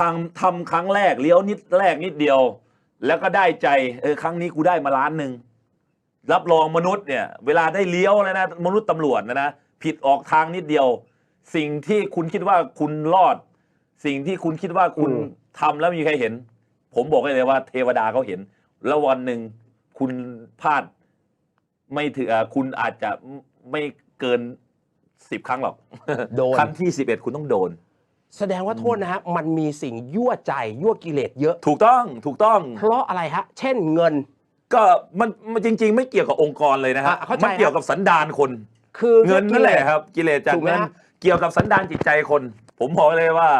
ทำทำครั้งแรกเลี้ยวนิดแรกนิดเดียว แล้วก็ได้ใจเออครั้งนี้กูได้มาล้านหนึ่งรับรองมนุษย์เนี่ย เวลาได้เลี้ยวแล้วนะมนุษย์ตำรวจนะนะผิดออกทางนิดเดียว สิ่งที่คุณคิดว่าคุณรอด สิ่งที่คุณคิดว่าคุณอืมทำแล้วไม่มีใครเห็น ผมบอกให้เลยว่า เทวดาเขาเห็น แล้ววันหนึ่งคุณพลาด ไม่ถืออ่าคุณอาจจะไม่เกินสิบครั้งหรอกโดนครั้งที่สิบเอ็ดคุณต้องโดน แสดงว่าโทษนะฮะมันมีสิ่งยั่วใจยั่วกิเลสเยอะ ถูกต้องถูกต้อง เพราะอะไรฮะ เช่นเงิน ก็มันมันจริง ๆ ไม่เกี่ยวกับองค์กรเลยนะฮะอะเข้าใจ มันเกี่ยวกับสันดานคน คือเงินนั่นแหละครับ กิเลสจากถูกไหมเงินฮะเกี่ยวกับสันดานจิตใจคน ผมบอกเลยว่า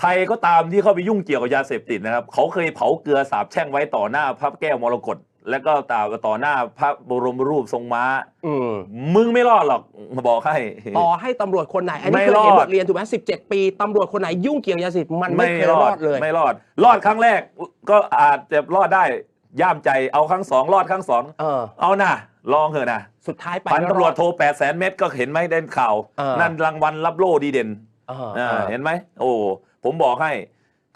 ใครก็ตามที่เข้าไปยุ่งเกี่ยวกับยาเสพติดนะครับ เขาเคยเผาเกลือสาบแช่งไว้ต่อหน้าพระแก้วมรกต แล้วก็ตาต่อหน้าพระบรมรูปทรงม้า อืมมึงไม่รอดหรอกมาบอกให้ ต่อให้ตำรวจคนไหน อันนี้ไม่เคยรอด เห็นบทเรียนถูกไหมสิบเจ็ดปีตำรวจคนไหนยุ่งเกี่ยวยาเสพติดมันไม่เคยรอดเลย ไม่รอด รอดครั้งแรกก็อาจจะรอดได้ย่ามใจเอาครั้งสองรอดครั้งสองเออ เอานะลองเถอะนะสุดท้ายไปพันไม่ตำรวจอดโทร8 0 0แสนเม็ดก็เห็นไหมเด่นข่าว เออ นั่นรางวัลรับโล่ดีเด่นเอออ่าเออเห็นไหมโอ้ผมบอกให้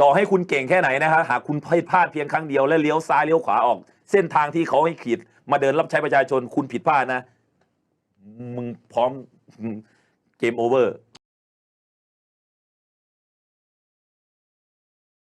ต่อให้คุณเก่งแค่ไหนนะฮะหากคุณพลาดเพียงครั้งเดียวและเลี้ยวซ้ายเลี้ยวขวาออก เส้นทางที่เขาให้ขีด มาเดินรับใช้ประชาชนคุณผิดพลาดนะ มึงพร้อมเกมโอเวอร์